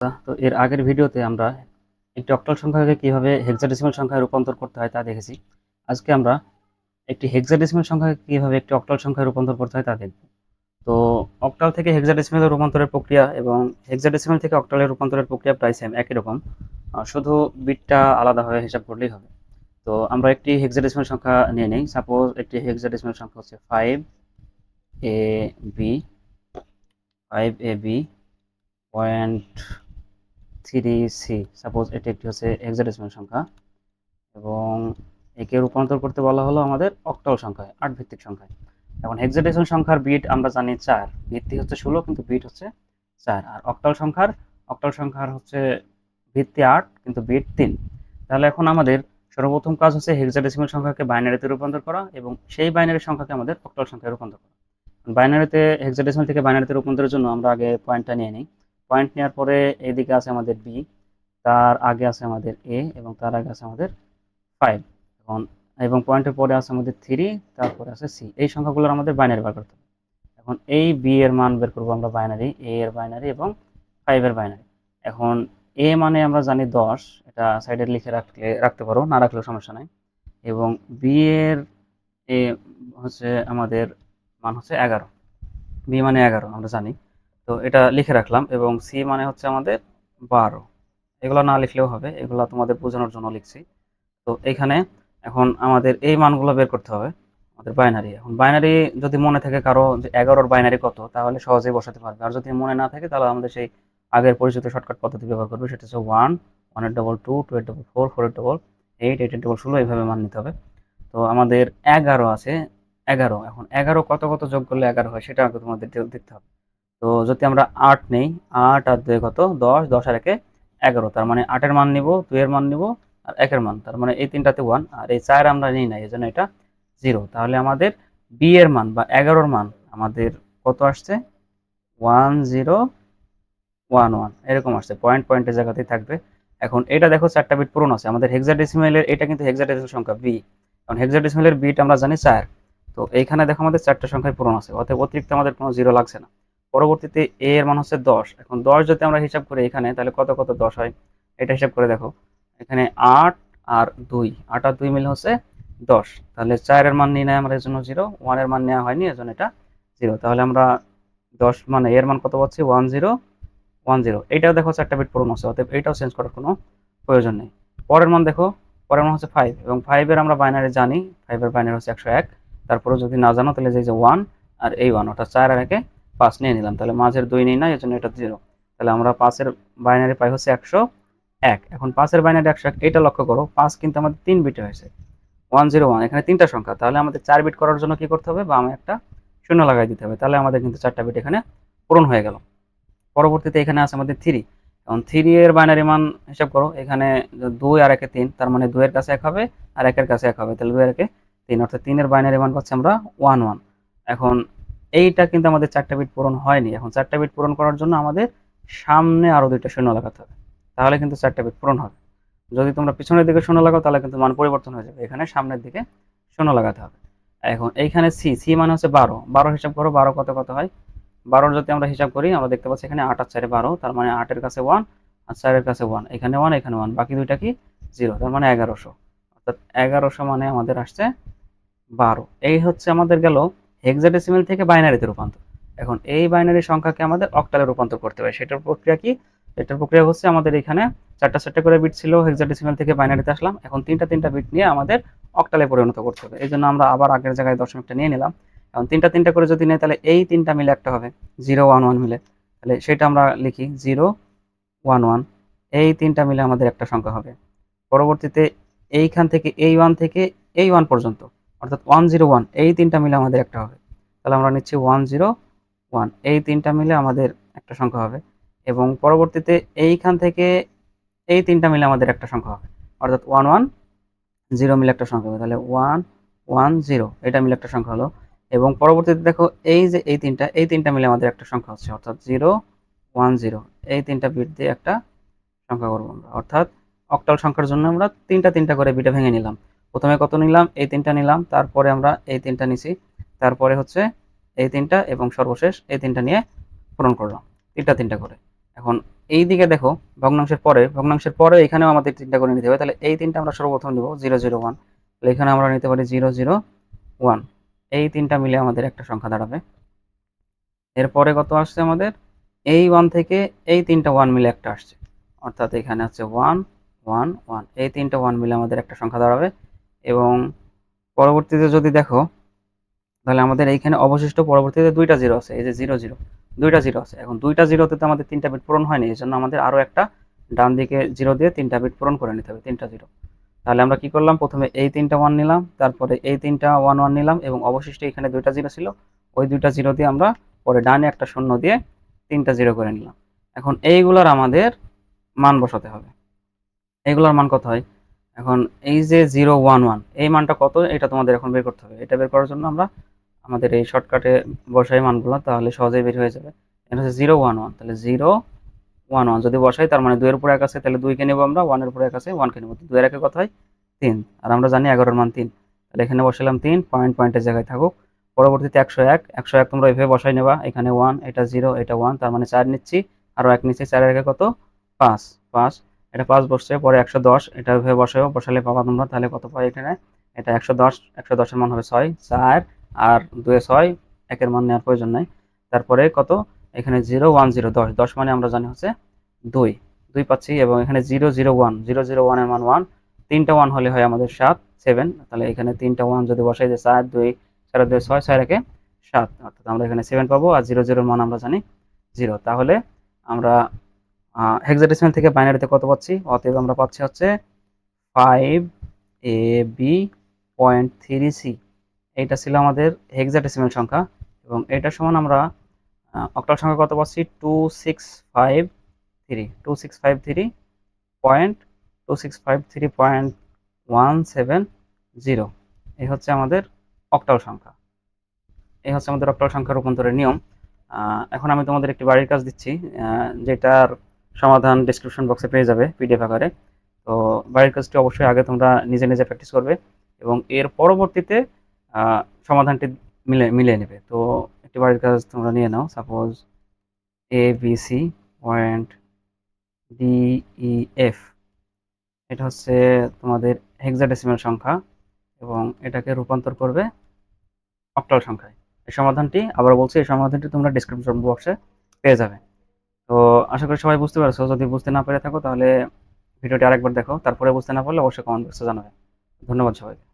তো এর আগের ভিডিওতে আমরা একটি অক্টাল সংখ্যাকে কীভাবে হেক্সাডেসিমাল সংখ্যায় রূপান্তর করতে হয় তা দেখেছি। আজকে আমরা একটি হেক্সাডেসিমাল সংখ্যাকে কীভাবে একটি অক্টাল সংখ্যায় রূপান্তর করতে হয় তা দেখব। তো অক্টাল থেকে হেক্সাডেসিমালে রূপান্তরের প্রক্রিয়া এবং হেক্সাডেসিমাল থেকে অক্টালে রূপান্তরের প্রক্রিয়া প্রায় সেম একই রকম। শুধু বিটটা আলাদাভাবে হিসাব করলেই হবে। তো আমরা একটি হেক্সাডেসিমাল সংখ্যা নিয়ে নেই। সাপোজ একটি হেক্সাডেসিমাল সংখ্যা হচ্ছে five A B five A B point three C suppose এটি একটি হচ্ছে হেক্সাডেসিমাল সংখ্যা এবং একে রূপান্তর করতে বলা হলো আমাদের অক্টাল সংখ্যায় আট ভিত্তিক সংখ্যায় এখন হেক্সাডেসিমাল সংখ্যার বিট আমরা জানি চার, ভিত্তি হচ্ছে ষোলো, কিন্তু বিট হচ্ছে চার। আর অক্টাল সংখ্যার অক্টাল সংখ্যার হচ্ছে ভিত্তি আট, কিন্তু বিট তিন। তাহলে এখন আমাদের সর্বপ্রথম কাজ হচ্ছে হেক্সাডেসিমাল সংখ্যাকে বাইনারিতে রূপান্তর করা এবং সেই বাইনারি সংখ্যাকে আমাদের অক্টাল সংখ্যায় রূপান্তর করা। বাইনারিতে হেক্সাডেসিমাল থেকে বাইনারিতে রূপান্তরের জন্য আমরা আগে পয়েন্টটা নিয়ে নিই। পয়েন্ট নেওয়ার পরে এদিকে আছে আমাদের বি তার আগে আছে আমাদের এ এবং তার আগে আছে আমাদের ফাইভ এখন এবং পয়েন্টের পরে আছে আমাদের থ্রি তারপরে আছে সি এই সংখ্যাগুলোর আমাদের বাইনারি বার করতে হবে। এখন এই বি এর মান বের করব আমরা বাইনারি এ এর বাইনারি এবং ফাইভ এর বাইনারি এখন এ মানে আমরা জানি দশ, এটা সাইডে লিখে রাখলে, রাখতে পারো, না রাখলেও সমস্যা নাই। এবং বি এর এ হচ্ছে আমাদের মান হচ্ছে এগারো। বি মানে এগারো, আমরা জানি। তো এটা লিখে রাখলাম এবং সি মানে হচ্ছে আমাদের বারো। এগুলো না লিখলেও হবে, এগুলো তোমাদের বোঝানোর জন্য লিখছি। তো এখানে এখন আমাদের এই মানগুলো বের করতে হবে, আমাদের বাইনারি এখন বাইনারি যদি মনে থাকে কারও যে এগারোর বাইনারি কত, তাহলে সহজেই বসাতে পারবে। আর যদি মনে না থাকে, তাহলে আমাদের সেই আগের পরিচিত শর্টকাট পদ্ধতি ব্যবহার করবে, সেটা হচ্ছে one one eight double two two eight double four four eight double eight eight eight double ষোলো, এইভাবে মান নিতে হবে। তো আমাদের এগারো আছে, এগারো। এখন এগারো কত কত যোগ করলে এগারো হয়, সেটা আগে তোমাদের দেখতে হবে। তো যদি আমরা আট নেই, আট আর দুই কত? দশ দশ আর একে এগারো। তার মানে আটের মান নিব, দুইয়ের মান নিব আর একের মান। তার মানে এই তিনটাতে ওয়ান আর এই চার আমরা নিই না এই জন্য এটা জিরো তাহলে আমাদের বি এর মান বা এগারোর মান আমাদের কত আসছে? ওয়ান জিরো ওয়ান ওয়ান এরকম আসছে। পয়েন্ট পয়েন্টের জায়গাতেই থাকবে। এখন এটা দেখো চারটা বিট পূরণ আছে। আমাদের হেক্সাডেসিমেলের এটা কিন্তু হেক্সাডেসিমেল সংখ্যা বি কারণ হেক্সাডেসিমেলের বিট আমরা জানি চার। তো এইখানে দেখো আমাদের চারটা সংখ্যায় পূরণ আছে। অতএব অতিরিক্ত আমাদের কোনো জিরো লাগছে না। পরবর্তীতে এ এর মান হচ্ছে দশ। এখন দশ যদি আমরা হিসাব করি এখানে, তাহলে কত কত দশ হয়? এটা হিসাব করে দেখো। এখানে আট আর দুই। আট আর দুই মিলে হচ্ছে দশ। তাহলে চারের মান নিয়ে নেয় আমরা এর জন্য জিরো ওয়ানের মান নেওয়া হয়নি এর জন্য এটা জিরো তাহলে আমরা দশ মানে এর মান কত পাচ্ছি? ওয়ান জিরো ওয়ান জিরো এইটাও দেখো চারটা বিট পূরণ আছে, অতএব এইটাও চেঞ্জ করার কোনো প্রয়োজন নেই। পরের মান দেখো, পরের মান হচ্ছে ফাইভ এবং ফাইভের আমরা বাইনারি জানি ফাইভের বাইনারি হচ্ছে একশো এক। তারপরে যদি না জানো, তাহলে যে ওয়ান আর এই ওয়ান অর্থাৎ চার আর একে পাঁচ নিয়ে নিলাম। তাহলে মাঝের দুই নেই না এর জন্য এটা জিরো তাহলে আমরা পাঁচের বাইনারি পাই হচ্ছে একশো এক। এখন পাঁচের বাইনারি একশো এক, এটা লক্ষ্য করো, পাঁচ কিন্তু আমাদের তিন বিটে হয়েছে। ওয়ান জিরো ওয়ান এখানে তিনটা সংখ্যা। তাহলে আমাদের চার বিট করার জন্য কি করতে হবে? বা আমি একটা শূন্য লাগাই দিতে হবে। তাহলে আমাদের কিন্তু চারটা বিট এখানে পূরণ হয়ে গেল। পরবর্তীতে এখানে আছে আমাদের থ্রি এখন থ্রি এর বাইনারি মান হিসাব করো, এখানে দুই আর একে তিন, তার মানে দুইয়ের কাছে এক হবে আর একের কাছে এক হবে। তাহলে দুই আর একে তিন, অর্থাৎ তিনের বাইনারি মান পাচ্ছি আমরা ওয়ান ওয়ান এখন এইটা কিন্তু আমাদের চারটা বিট পূরণ হয়নি। এখন চারটা বিট পূরণ করার জন্য আমাদের সামনে আরও দুইটা শূন্য লাগাতে হবে। তাহলে কিন্তু চারটা বিট পূরণ হবে। যদি তোমরা পিছনের দিকে শূন্য লাগাও, তাহলে কিন্তু মান পরিবর্তন হয়ে যাবে। এখানে সামনের দিকে শূন্য লাগাতে হবে। এখন এইখানে সি সি মানে হচ্ছে বারো। বারো হিসাব করো, বারো কত কত হয়? বারোর যদি আমরা হিসাব করি, আমরা দেখতে পাচ্ছি এখানে আট আর চারে বারো, তার মানে আটের কাছে ওয়ান আর চারের কাছে ওয়ান এখানে ওয়ান এখানে ওয়ান বাকি দুইটা কি? জিরো তার মানে এগারোশো। অর্থাৎ এগারোশো মানে আমাদের আসছে বারো। এই হচ্ছে আমাদের গেল হেক্সাডেসিমেল থেকে বাইনারিতে রূপান্তর। এখন এই বাইনারি সংখ্যাকে আমাদের অক্টালে রূপান্তর করতে হবে সেটার প্রক্রিয়া কি? এটার প্রক্রিয়া হচ্ছে আমাদের এখানে চারটা চারটা করে বিট ছিল হেক্সাডেসিমেল থেকে বাইনারিতে আসলাম। এখন তিনটা তিনটা বিট নিয়ে আমাদের অক্টালে পরিণত করতে হবে। এই জন্য আমরা আবার আগের জায়গায় দশমিকটা নিয়ে নিলাম। এখন তিনটা তিনটা করে যদি নেই, তাহলে এই তিনটা মিলে একটা হবে। জিরো ওয়ান ওয়ান মিলে। তাহলে সেটা আমরা লিখি জিরো ওয়ান ওয়ান এই তিনটা মিলে আমাদের একটা সংখ্যা হবে। পরবর্তীতে এইখান থেকে এই ওয়ান থেকে এই ওয়ান পর্যন্ত। অর্থাৎ ওয়ান জিরো ওয়ান এই তিনটা মিলে আমাদের একটা হবে। তাহলে আমরা নিচ্ছি ওয়ান জিরো ওয়ান এই তিনটা মিলে আমাদের একটা সংখ্যা হবে। এবং পরবর্তীতে এইখান থেকে এই তিনটা মিলে আমাদের একটা সংখ্যা হবে। অর্থাৎ ওয়ান ওয়ান জিরো মিলে একটা সংখ্যা হবে। তাহলে ওয়ান ওয়ান জিরো এটা মিলে একটা সংখ্যা হলো। এবং পরবর্তীতে দেখো এই যে এই তিনটা এই তিনটা মিলে আমাদের একটা সংখ্যা হচ্ছে। অর্থাৎ জিরো ওয়ান জিরো এই তিনটা বিট দিয়ে একটা সংখ্যা করব আমরা। অর্থাৎ অক্টাল সংখ্যার জন্য আমরা তিনটা তিনটা করে বিটে ভেঙে নিলাম। প্রথমে কত নিলাম? এই তিনটা নিলাম। তারপরে আমরা এই তিনটা নিছি। তারপরে হচ্ছে এই তিনটা এবং সর্বশেষ এই তিনটা নিয়ে পূরণ করলাম। তিনটা তিনটা করে। এখন এই দিকে দেখো, ভগ্নাংশের পরে ভগ্নাংশের পরে এখানেও আমাদের তিনটা করে নিতে হবে। তাহলে এই তিনটা আমরা সর্বপ্রথম নিব, জিরো জিরো, ওয়ান। তাহলে এখানে আমরা নিতে পারি জিরো জিরো, ওয়ান। এই তিনটা মিলে আমাদের একটা সংখ্যা দাঁড়াবে। এরপরে কত আসছে আমাদের? এই ওয়ান থেকে এই তিনটা ওয়ান মিলে একটা আসছে। অর্থাৎ এখানে আছে ওয়ান ওয়ান ওয়ান। এই তিনটা ওয়ান মিলে আমাদের একটা সংখ্যা দাঁড়াবে। এবং পরবর্তীতে যদি দেখো, তাহলে আমাদের এইখানে অবশিষ্ট পরবর্তীতে দুইটা জিরো আছে, এই যে জিরো জিরো দুইটা জিরো আছে। এখন দুইটা জিরোতে তো আমাদের তিনটা বিট পূরণ হয়নি, এই জন্য আমাদের আরও একটা ডান দিকে জিরো দিয়ে তিনটা বিট পূরণ করে নিতে হবে, তিনটা জিরো তাহলে আমরা কি করলাম? প্রথমে এই তিনটা ওয়ান নিলাম, তারপরে এই তিনটা ওয়ান ওয়ান নিলাম এবং অবশিষ্ট এখানে দুইটা জিরো ছিল, ওই দুইটা জিরো দিয়ে আমরা পরে ডানে একটা শূন্য দিয়ে তিনটা জিরো করে নিলাম। এখন এইগুলোর আমাদের মান বসাতে হবে। এইগুলোর মান কত হয়? এখন এই যে জিরো ওয়ান ওয়ান এই মানটা কত? এটা তোমাদের এখন বের করতে হবে। এটা বের করার জন্য আমরা আমাদের এই শর্টকাটে বসাই মানগুলো, তাহলে সহজেই বের হয়ে যাবে। এটা হচ্ছে জিরো ওয়ান ওয়ান তাহলে জিরো ওয়ান ওয়ান যদি বসাই, তার মানে দুইয়ের উপরে এক আছে, তাহলে দুইকে নেব আমরা ওয়ানের উপরে এক আছে ওয়ানকে নেব। দুইয়ের একে কত হয় তিন, আর আমরা জানি এগারোর মান তিন। তাহলে এখানে বসালাম তিন পয়েন্ট পয়েন্টের জায়গায় থাকুক। পরবর্তীতে একশো এক একশো এক তোমরা এভাবে বসাই নেবা। এখানে ওয়ান এটা জিরো এটা ওয়ান তার মানে চার নিচ্ছি। আরও এক নিচ্ছি, চারের একে কত? পাঁচ পাঁচ। এটা পাঁচ বসছে পরে একশো দশ, এটা এভাবে বসাও বসালে পাবা তোমরা, তাহলে কত পাই এখানে? এটা একশো দশ, একশো দশের মান হবে ছয়, চার, আর দুয়ে ছয়, একের মান নেওয়ার প্রয়োজন নাই। তারপরে কত? এখানে জিরো, ওয়ান, জিরো, দশ দশ মানে আমরা জানি হচ্ছে দুই। দুই পাচ্ছি, এবং এখানে zero zero, one, zero zero, ওয়ানের মান ওয়ান। তিনটা ওয়ান হলে হয় আমাদের সাত, সেভেন, তাহলে এখানে তিনটা ওয়ান যদি বসাই যে চার, দুই চার দুই ছয় ছয় রেখে সাত, অর্থাৎ আমরা এখানে সেভেন পাবো, আর জিরো, জিরোর মান আমরা জানি জিরো। তাহলে আমরা হেক্সাডেসিমাল থেকে বাইনারিতে কত পাচ্ছি? অতএব আমরা পাচ্ছি হচ্ছে five A B point three C এইটা ছিল আমাদের হেক্সাডেসিমাল সংখ্যা এবং এটার সমান আমরা অক্টাল সংখ্যা কত পাচ্ছি? Two six five three two six five three point two six five three point one seven zero এই হচ্ছে আমাদের অক্টাল সংখ্যা। এই হচ্ছে আমাদের অক্টাল সংখ্যা রূপান্তরের নিয়ম। এখন আমি তোমাদের একটি বাড়ির কাজ দিচ্ছি যেটার সমাধান ডিসক্রিপশন বক্সে পেয়ে যাবে পিডিএফ আকারে। তো বাড়ির কাজটি অবশ্যই আগে তোমরা নিজে নিজে প্র্যাকটিস করবে এবং এর পরবর্তীতে সমাধানটি মিলে, মিলিয়ে নেবে। তো একটি বাড়ির কাজ তোমরা নিয়ে নাও। Suppose A B C point D E F এটা হচ্ছে তোমাদের হেক্সাডেসিমাল সংখ্যা এবং এটাকে রূপান্তর করবে অক্টাল সংখ্যায়। এই সমাধানটি আবার বলছি, এই সমাধানটি তোমরা ডিসক্রিপশন বক্সে পেয়ে যাবে। তো আশা করি সবাই বুঝতে পারছ। যদি বুঝতে না পেরে থাকো, তাহলে ভিডিওটি আরেকবার দেখো। তারপরে বুঝতে না পারলে অবশ্যই কমেন্ট বক্সে জানাবে। ধন্যবাদ সবাইকে।